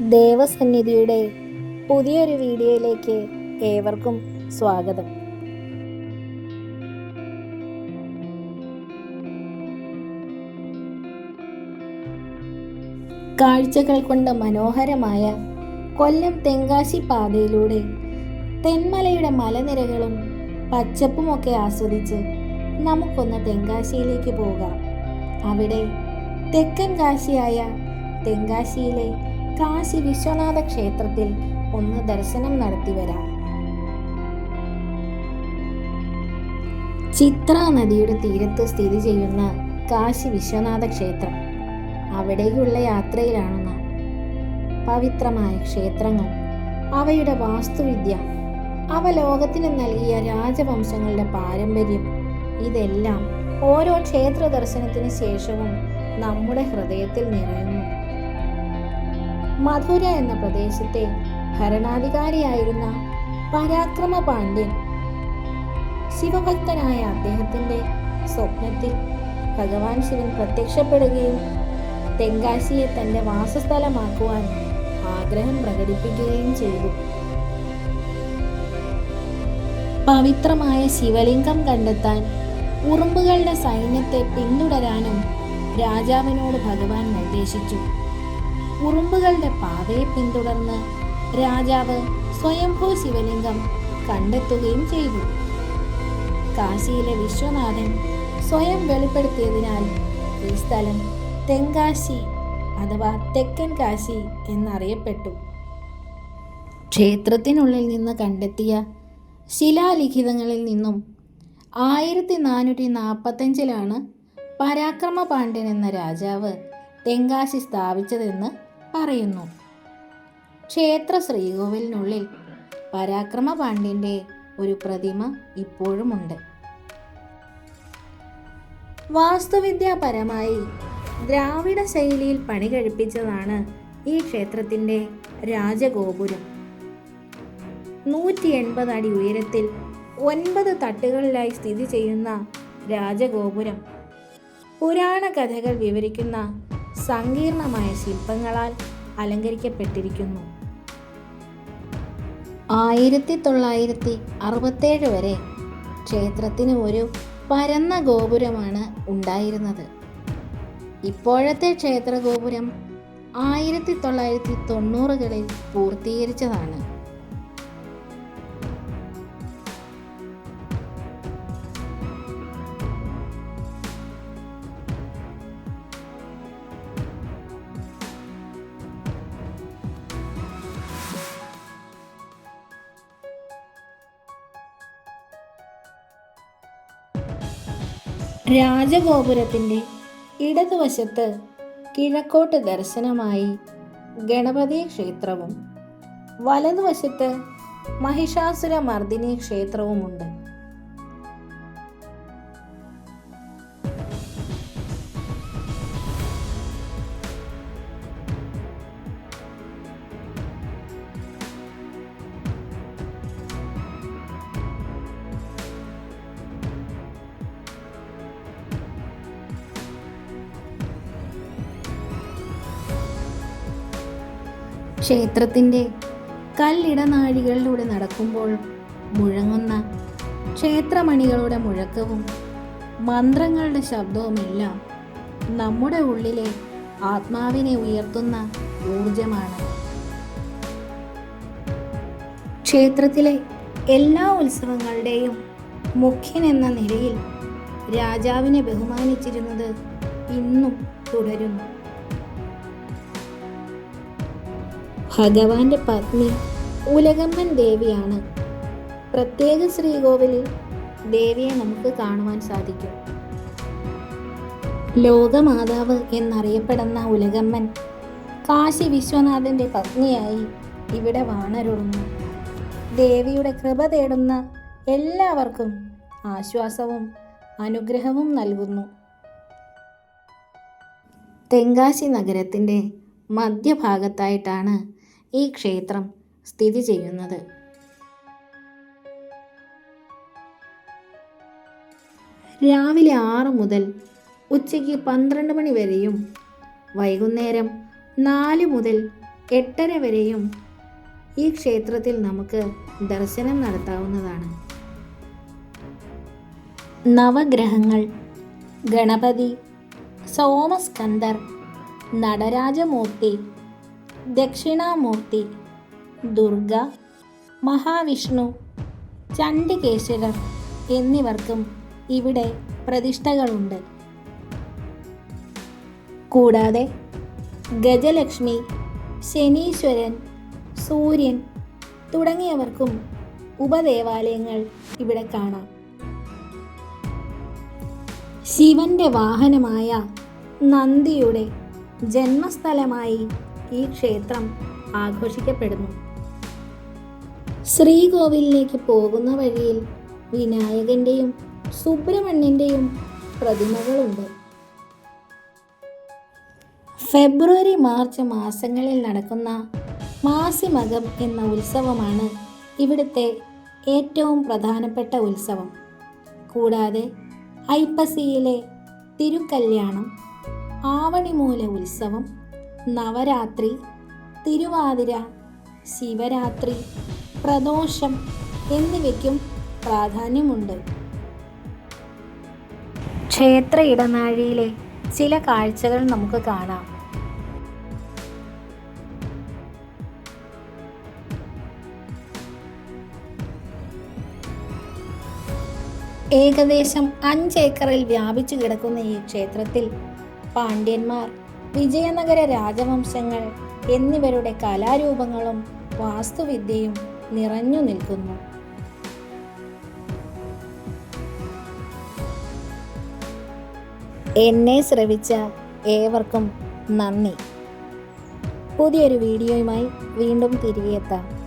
ദേവസന്നിധിയുടെ പുതിയൊരു വീഡിയോയിലേക്ക് ഏവർക്കും സ്വാഗതം. കാഴ്ചകൾ കൊണ്ട് മനോഹരമായ കൊല്ലം തെങ്കാശി പാതയിലൂടെ തെന്മലയുടെ മലനിരകളും പച്ചപ്പുമൊക്കെ ആസ്വദിച്ച് നമുക്കൊന്ന് തെങ്കാശിയിലേക്ക് പോകാം. അവിടെ തെക്കൻ കാശിയായ തെങ്കാശിയിലെ കാശി വിശ്വനാഥ ക്ഷേത്രത്തിൽ ഒന്ന് ദർശനം നടത്തി വരാം. ചിത്ര നദിയുടെ തീരത്ത് സ്ഥിതി ചെയ്യുന്ന കാശി വിശ്വനാഥ ക്ഷേത്രം അവിടേക്കുള്ള യാത്രയിലാണ് നാം. പവിത്രമായ ക്ഷേത്രങ്ങൾ അവയുടെ വാസ്തുവിദ്യ അവ ലോകത്തിന് നൽകിയ രാജവംശങ്ങളുടെ പാരമ്പര്യം ഇതെല്ലാം ഓരോ ക്ഷേത്ര ദർശനത്തിന് ശേഷവും നമ്മുടെ ഹൃദയത്തിൽ നിറയുന്നു. മധുര എന്ന പ്രദേശത്തെ ഭരണാധികാരിയായിരുന്ന പരാക്രമ പാണ്ഡ്യൻ ശിവഭക്തനായ അദ്ദേഹത്തിന്റെ സ്വപ്നത്തിൽ ഭഗവാൻ ശിവൻ പ്രത്യക്ഷപ്പെടുകയും തെങ്കാശിയെ തന്റെ വാസസ്ഥലമാക്കുവാൻ ആഗ്രഹം പ്രകടിപ്പിക്കുകയും ചെയ്തു. പവിത്രമായ ശിവലിംഗം കണ്ടെത്താൻ ഉറുമ്പുകളുടെ സൈന്യത്തെ പിന്തുടരാനും രാജാവിനോട് ഭഗവാൻ നിർദ്ദേശിച്ചു. ഉറുമ്പുകളുടെ പാതയെ പിന്തുടർന്ന് രാജാവ് സ്വയംഭൂ ശിവലിംഗം കണ്ടെത്തുകയും ചെയ്തു. കാശിയിലെ വിശ്വനാഥൻ സ്വയം വെളിപ്പെടുത്തിയതിനാൽ ഈ സ്ഥലം തെങ്കാശി അഥവാ തെക്കൻ കാശി എന്നറിയപ്പെട്ടു. ക്ഷേത്രത്തിനുള്ളിൽ നിന്ന് കണ്ടെത്തിയ ശിലാലിഖിതങ്ങളിൽ നിന്നും ആയിരത്തി നാനൂറ്റി നാൽപ്പത്തഞ്ചിലാണ് പരാക്രമ പാണ്ഡ്യൻ എന്ന രാജാവ് തെങ്കാശി സ്ഥാപിച്ചതെന്ന് പറയുന്നു. ക്ഷേത്ര ശ്രീകോവിലിനുള്ളിൽ പരാക്രമ പാണ്ഡ്യന്റെ ഒരു പ്രതിമ ഇപ്പോഴുമുണ്ട്. വാസ്തുവിദ്യാപരമായി ദ്രാവിഡ ശൈലിയിൽ പണി കഴിപ്പിച്ചതാണ് ഈ ക്ഷേത്രത്തിന്റെ രാജഗോപുരം. നൂറ്റി എൺപത് അടി ഉയരത്തിൽ ഒൻപത് തട്ടുകളിലായി സ്ഥിതി ചെയ്യുന്ന രാജഗോപുരം. പുരാണ കഥകൾ വിവരിക്കുന്ന സങ്കീർണമായ ശില്പങ്ങളാൽ അലങ്കരിക്കപ്പെട്ടിരിക്കുന്നു. ആയിരത്തി തൊള്ളായിരത്തി അറുപത്തേഴ് വരെ ക്ഷേത്രത്തിന് ഒരു പരന്ന ഗോപുരമാണ് ഉണ്ടായിരുന്നത്. ഇപ്പോഴത്തെ ക്ഷേത്ര ഗോപുരം ആയിരത്തി തൊള്ളായിരത്തി തൊണ്ണൂറുകളിൽ പൂർത്തീകരിച്ചതാണ്. രാജഗോപുരത്തിന്റെ ഇടതുവശത്ത് കിഴക്കോട്ട് ദർശനമായി ഗണപതി ക്ഷേത്രവും വലതുവശത്ത് മഹിഷാസുര ക്ഷേത്രവുമുണ്ട്. ക്ഷേത്രത്തിന്റെ കല്ലിടനാഴികളിലൂടെ നടക്കുമ്പോൾ മുഴങ്ങുന്ന ക്ഷേത്രമണികളുടെ മുഴക്കവും മന്ത്രങ്ങളുടെ ശബ്ദവുമെല്ലാം നമ്മുടെ ഉള്ളിലെ ആത്മാവിനെ ഉയർത്തുന്ന ഊർജമാണ് ക്ഷേത്രത്തിലെ എല്ലാ ഉത്സവങ്ങളുടെയും മുഖ്യൻ എന്ന നിലയിൽ രാജാവിനെ ബഹുമാനിച്ചിരുന്നത് ഇന്നും തുടരുന്നു. ഭഗവാന്റെ പത്നി ഉലകമ്മൻ ദേവിയാണ്. പ്രത്യേക ശ്രീകോവിലിൽ ദേവിയെ നമുക്ക് കാണുവാൻ സാധിക്കും. ലോകമാതാവ് എന്നറിയപ്പെടുന്ന ഉലകമ്മൻ കാശി വിശ്വനാഥന്റെ പത്നിയായി ഇവിടെ വാണരുളുന്നു. ദേവിയുടെ കൃപ തേടുന്ന എല്ലാവർക്കും ആശ്വാസവും അനുഗ്രഹവും നൽകുന്നു. തെങ്കാശി നഗരത്തിന്റെ മധ്യഭാഗത്തായിട്ടാണ് ഈ ക്ഷേത്രം സ്ഥിതി ചെയ്യുന്നത്? രാവിലെ ആറ് മുതൽ ഉച്ചയ്ക്ക് പന്ത്രണ്ട് മണി വരെയും വൈകുന്നേരം നാല് മുതൽ എട്ടര വരെയും ഈ ക്ഷേത്രത്തിൽ നമുക്ക് ദർശനം നടത്താവുന്നതാണ്. നവഗ്രഹങ്ങൾ ഗണപതി സോമസ്കന്ദർ നടരാജമൂർത്തി ദക്ഷിണാമൂർത്തി ദുർഗ മഹാവിഷ്ണു ചണ്ഡികേശ്വരർ എന്നിവർക്കും ഇവിടെ പ്രതിഷ്ഠകളുണ്ട്. കൂടാതെ ഗജലക്ഷ്മി ശനീശ്വരൻ സൂര്യൻ തുടങ്ങിയവർക്കും ഉപദേവാലയങ്ങൾ ഇവിടെ കാണാം. ശിവന്റെ വാഹനമായ നന്ദിയുടെ ജന്മസ്ഥലമായി ഈ ക്ഷേത്രം ആഘോഷിക്കപ്പെടുന്നു. ശ്രീകോവിലിലേക്ക് പോകുന്ന വഴിയിൽ വിനായകന്റെയും സുബ്രഹ്മണ്യന്റെയും പ്രതിമകളുണ്ട്. ഫെബ്രുവരി മാർച്ച് മാസങ്ങളിൽ നടക്കുന്ന മാസിമകം എന്ന ഉത്സവമാണ് ഇവിടുത്തെ ഏറ്റവും പ്രധാനപ്പെട്ട ഉത്സവം. കൂടാതെ ഐപ്പസിയിലെ തിരുക്കല്യാണം ആവണിമൂല ഉത്സവം നവരാത്രി തിരുവാതിര ശിവരാത്രി പ്രദോഷം എന്നിവയ്ക്കും പ്രാധാന്യമുണ്ട്. ക്ഷേത്ര ഇടനാഴിയിലെ ചില കാഴ്ചകൾ നമുക്ക് കാണാം. ഏകദേശം അഞ്ചേക്കറിൽ വ്യാപിച്ചു കിടക്കുന്ന ഈ ക്ഷേത്രത്തിൽ പാണ്ഡ്യന്മാർ വിജയനഗര രാജവംശങ്ങൾ എന്നിവരുടെ കലാരൂപങ്ങളും വാസ്തുവിദ്യയും നിറഞ്ഞു നിൽക്കുന്നു. എന്നെ ശ്രവിച്ച ഏവർക്കും നന്ദി. പുതിയൊരു വീഡിയോയുമായി വീണ്ടും തിരികെ എത്താം.